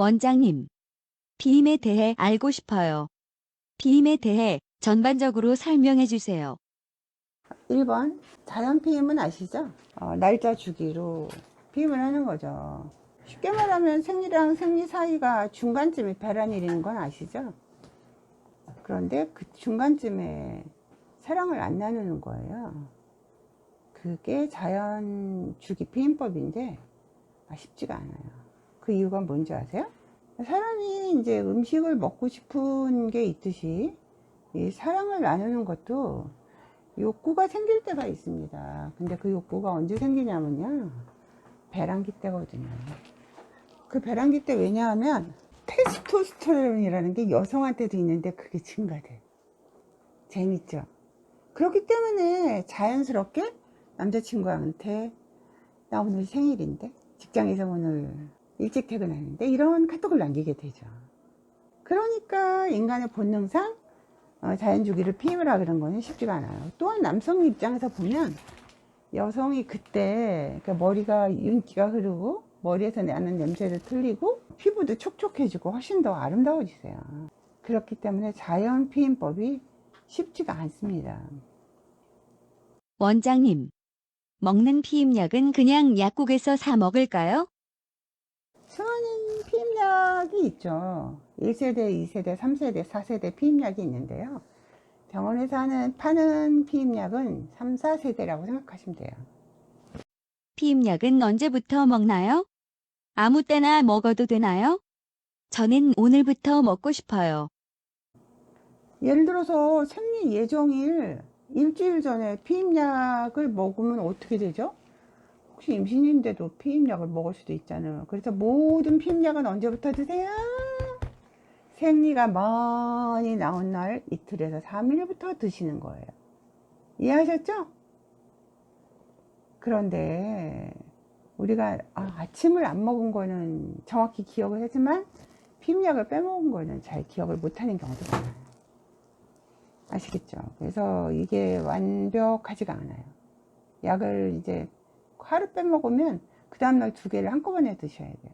원장님, 비임에 대해 알고 싶어요. 비임에 대해 전반적으로 설명해 주세요. 1번 자연 피임은 아시죠? 어, 날짜 주기로 피임을 하는 거죠. 쉽게 말하면 생리랑 생리 사이가 중간쯤에 배란이 일는 건 아시죠? 그런데 그 중간쯤에 사랑을 안 나누는 거예요. 그게 자연 주기 피임법인데 아, 쉽지가 않아요. 그 이유가 뭔지 아세요? 사람이 이제 음식을 먹고 싶은 게 있듯이 이 사랑을 나누는 것도 욕구가 생길 때가 있습니다. 근데 그 욕구가 언제 생기냐면요. 배란기 때거든요. 그 배란기 때 왜냐하면 테스토스테론이라는 게 여성한테도 있는데 그게 증가돼. 재밌죠? 그렇기 때문에 자연스럽게 남자친구한테 나 오늘 생일인데 직장에서 오늘 일찍 퇴근하는데 이런 카톡을 남기게 되죠. 그러니까 인간의 본능상 어, 자연 주기를 피임을 하는 거는 쉽지가 않아요. 또한 남성 입장에서 보면 여성이 그때 그러니까 머리가 윤기가 흐르고 머리에서 나는 냄새를 틀리고 피부도 촉촉해지고 훨씬 더 아름다워지세요. 그렇기 때문에 자연 피임법이 쉽지가 않습니다. 원장님, 먹는 피임약은 그냥 약국에서 사 먹을까요? 수많은 피임약이 있죠. 1세대, 2세대, 3세대, 4세대 피임약이 있는데요. 병원에서 하는, 파는 피임약은 3, 4세대라고 생각하시면 돼요. 피임약은 언제부터 먹나요? 아무 때나 먹어도 되나요? 저는 오늘부터 먹고 싶어요. 예를 들어서 생리 예정일 일주일 전에 피임약을 먹으면 어떻게 되죠? 혹시 임신인데도 피임약을 먹을 수도 있잖아요. 그래서 모든 피임약은 언제부터 드세요? 생리가 많이 나온 날 이틀에서 3일부터 드시는 거예요. 이해하셨죠? 그런데 우리가 아, 침을안 먹은 거는 정확히 기억을 하지만 피임약을 빼먹은 거는 잘 기억을 못하는 경우도 많아요. 아시겠죠? 그래서 이게 완벽하지가 않아요. 약을 이제 하루 빼먹으면 그 다음날 두 개를 한꺼번에 드셔야 돼요.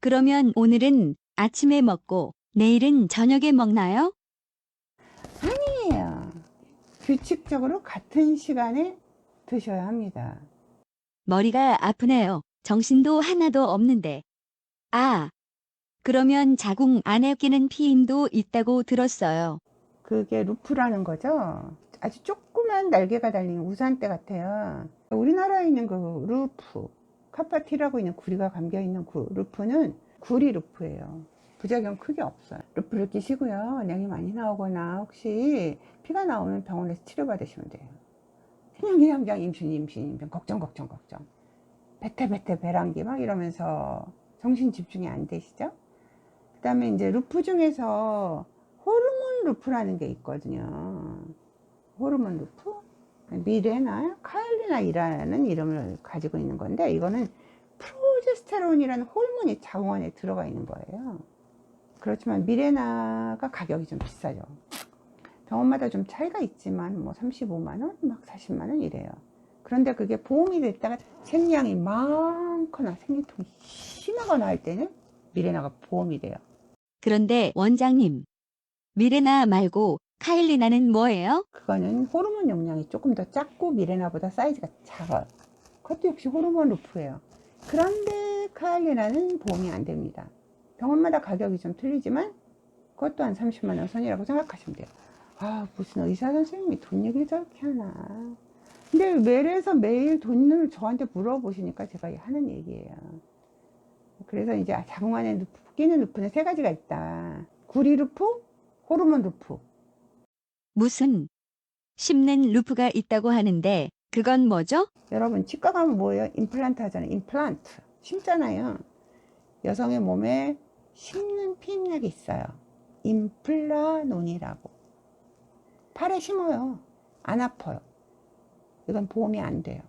그러면 오늘은 아침에 먹고 내일은 저녁에 먹나요? 아니에요. 규칙적으로 같은 시간에 드셔야 합니다. 머리가 아프네요. 정신도 하나도 없는데. 아, 그러면 자궁 안에 끼는 피임도 있다고 들었어요. 그게 루프라는 거죠. 아주 조그만 날개가 달린 우산대 같아요. 우리나라에 있는 그 루프, 카파티라고 있는 구리가 감겨 있는 그 루프는 구리 루프예요. 부작용 크게 없어요. 루프를 끼시고요. 량이 많이 나오거나 혹시 피가 나오면 병원에서 치료받으시면 돼요. 그냥 임신 임신 임신 걱정 걱정 걱정 배태 배란기 막 이러면서 정신 집중이 안 되시죠? 그 다음에 이제 루프 중에서 호르몬 루프라는 게 있거든요. 호르몬 루프? 미레나 카일리나이라는 이름을 가지고 있는 건데 이거는 프로제스테론이라는 호르몬이 자궁 안에 들어가 있는 거예요. 그렇지만 미레나가 가격이 좀 비싸죠. 병원마다 좀 차이가 있지만 뭐 35만 원, 막 40만 원 이래요. 그런데 그게 보험이 됐다가 생량이 많거나 생리통이 심하거나 할 때는 미레나가 보험이 돼요. 그런데 원장님, 미레나 말고 카일리나는 뭐예요? 그거는 호르몬 용량이 조금 더 작고 미레나보다 사이즈가 작아요. 그것도 역시 호르몬 루프예요. 그런데 카일리나는 보험이 안 됩니다. 병원마다 가격이 좀 틀리지만 그것도 한 30만 원 선이라고 생각하시면 돼요. 아 무슨 의사 선생님이 돈 얘기를 저렇게 하나. 근데 매일에서 매일 돈을 저한테 물어보시니까 제가 하는 얘기예요. 그래서 이제 자궁 안에 루프, 끼는 루프는 세 가지가 있다. 구리 루프, 호르몬 루프, 무슨 씹는 루프가 있다고 하는데 그건 뭐죠? 여러분 치과 가면 뭐예요? 임플란트 하잖아요. 임플란트 심잖아요. 여성의 몸에 심는 피임약이 있어요. 임플라논이라고. 팔에 심어요. 안 아파요. 이건 보험이 안 돼요.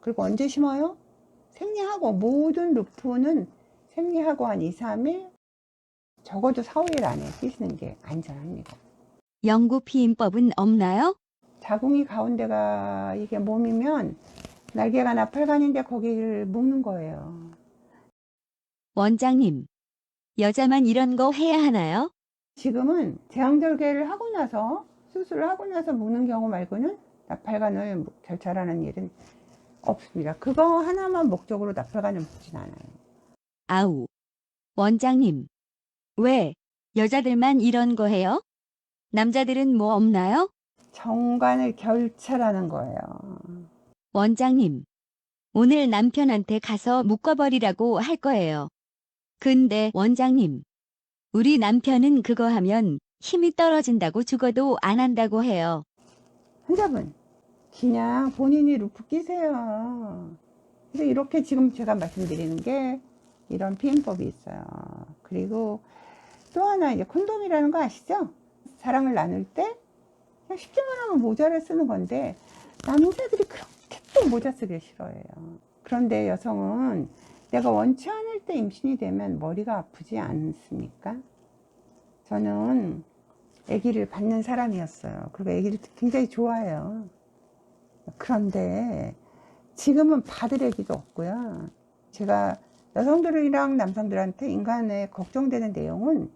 그리고 언제 심어요? 생리하고 모든 루프는 생리하고 한 2, 3일 적어도 4, 5일 안에 끼시는 게 안전합니다. 영구 피임법은 없나요? 자궁이 가운데가 이게 몸이면 날개가 나팔관인데 거기를 묶는 거예요. 원장님, 여자만 이런 거 해야 하나요? 지금은 제왕절개를 하고 나서 수술을 하고 나서 무는 경우 말고는 나팔관을 결찰하는 일은 없습니다. 그거 하나만 목적으로 나팔관을 묶진 않아요. 아우. 원장님, 왜 여자들만 이런 거 해요? 남자들은 뭐 없나요? 정관을 결찰하는 거예요. 원장님, 오늘 남편한테 가서 묶어버리라고 할 거예요. 근데 원장님, 우리 남편은 그거 하면 힘이 떨어진다고 죽어도 안 한다고 해요. 환자분, 그냥 본인이 루프 끼세요. 그래서 이렇게 지금 제가 말씀드리는 게 이런 피임법이 있어요. 그리고 또 하나 이제 콘돔이라는 거 아시죠? 사랑을 나눌 때 그냥 쉽게 말하면 모자를 쓰는 건데 남자들이 그렇게 또 모자 쓰기 싫어해요. 그런데 여성은 내가 원치 않을 때 임신이 되면 머리가 아프지 않습니까? 저는 아기를 받는 사람이었어요. 그리고 아기를 굉장히 좋아해요. 그런데 지금은 받을 아기도 없고요. 제가 여성들이랑 남성들한테 인간에 걱정되는 내용은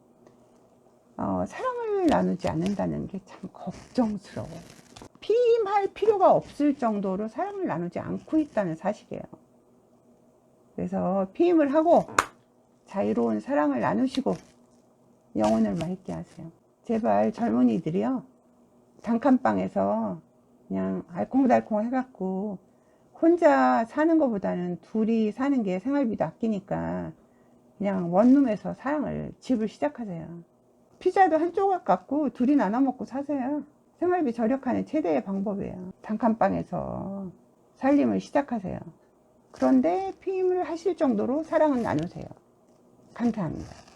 어, 사랑을 나누지 않는다는 게 참 걱정스러워요. 피임할 필요가 없을 정도로 사랑을 나누지 않고 있다는 사실이에요. 그래서 피임을 하고 자유로운 사랑을 나누시고 영혼을 맑게 하세요. 제발 젊은이들이요. 단칸방에서 그냥 알콩달콩 해갖고 혼자 사는 것보다는 둘이 사는 게 생활비도 아끼니까 그냥 원룸에서 사랑을 집을 시작하세요. 피자도 한 조각 갖고 둘이 나눠 먹고 사세요. 생활비 절약하는 최대의 방법이에요. 단칸방에서 살림을 시작하세요. 그런데 피임을 하실 정도로 사랑은 나누세요. 감사합니다.